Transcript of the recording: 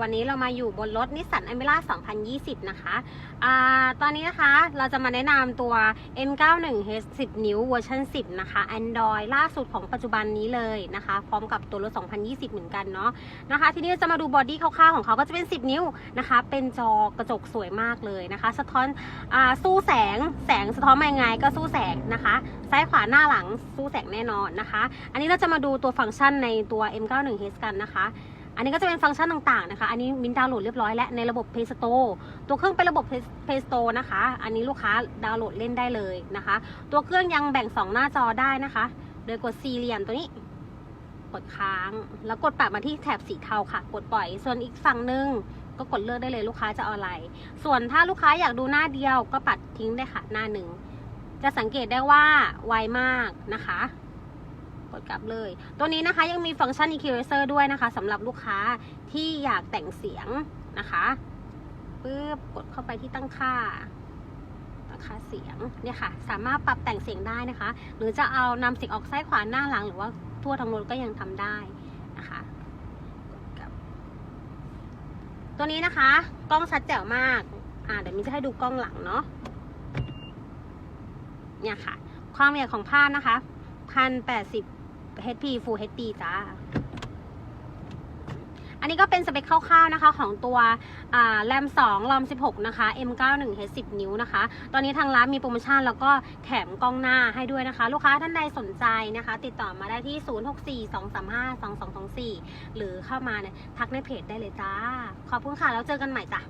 วันนี้เรามาอยู่บนรถนิสสันอเมร่า2020 นะคะอ่าตอนนี้นะคะเราจะมาแนะนำตัว N91H 10 นิ้วเวอร์ชัน10 นะคะ Android ล่าสุดของปัจจุบันนี้เลยนะคะ พร้อมกับตัวรถ 2020 เหมือนกันเนาะนะคะ ทีนี้จะมาดูบอดี้คร่าวๆของเขาก็จะเป็น 10 นิ้วนะคะ เป็นจอกระจกสวยมากเลยนะคะ สะท้อนอ่าสู้แสงแสงสะท้อนมายังไงก็สู้แสงนะคะ ซ้ายขวาหน้าหลังสู้แสงแน่นอนนะคะ อันนี้เราจะมาดูตัวฟังก์ชันในตัว M91H กันนะคะ อันนี้ก็จะเป็นฟังก์ชันต่างๆนะคะ อันนี้มินดาวน์โหลดเรียบร้อยแล้วในระบบ Play Store ตัวเครื่องเป็นระบบ Play Store นะคะ อันนี้ลูกค้าดาวน์โหลดเล่นได้เลยนะคะ ตัวเครื่องยังแบ่ง 2 หน้าจอได้นะคะ โดยกดสี่เหลี่ยมตัวนี้ กดค้าง แล้วกดปรับมาที่แถบสีเทาค่ะ กดปล่อย ส่วนอีกฝั่งหนึ่งก็กดเลือกได้เลยลูกค้าจะเอาอะไร ส่วนถ้าลูกค้าอยากดูหน้าเดียวก็ปัดทิ้งได้ค่ะหน้าหนึ่ง จะสังเกตได้ว่าไวมากนะคะ กดกลับเลย ตัวนี้นะคะยังมีฟังก์ชัน equalizer ด้วยนะคะสำหรับลูกค้าที่อยากแต่งเสียงนะคะปึ๊บกดเข้าไปที่ตั้งค่าตั้งค่าเสียงเนี่ยค่ะ สามารถปรับแต่งเสียงได้นะคะ หรือจะเอานำเสียงออกซ้ายขวาหน้าหลังหรือว่าทั่วทั้งรถก็ยังทำได้นะคะตัวนี้นะคะ กล้องชัดแจ๋วมาก อ่าเดี๋ยวมินจะให้ดูกล้องหลังเนาะเนี่ยค่ะ ความละเอียดของภาพนะคะพันแปดสิบ HP Full HD จ้า อันนี้ก็เป็นสเปคคร่าวๆนะคะของตัวแรม2 ROM 16 นะคะ M91H 10 นิ้วนะคะ ตอนนี้ทางร้านมีโปรโมชั่นแล้วก็แถมกล้องหน้าให้ด้วยนะคะ ลูกค้าท่านใดสนใจนะคะ ติดต่อมาได้ที่ 0642352224 หรือเข้ามาเนี่ยทักในเพจได้เลยจ้า ขอบคุณค่ะ แล้วเจอกันใหม่จ้ะ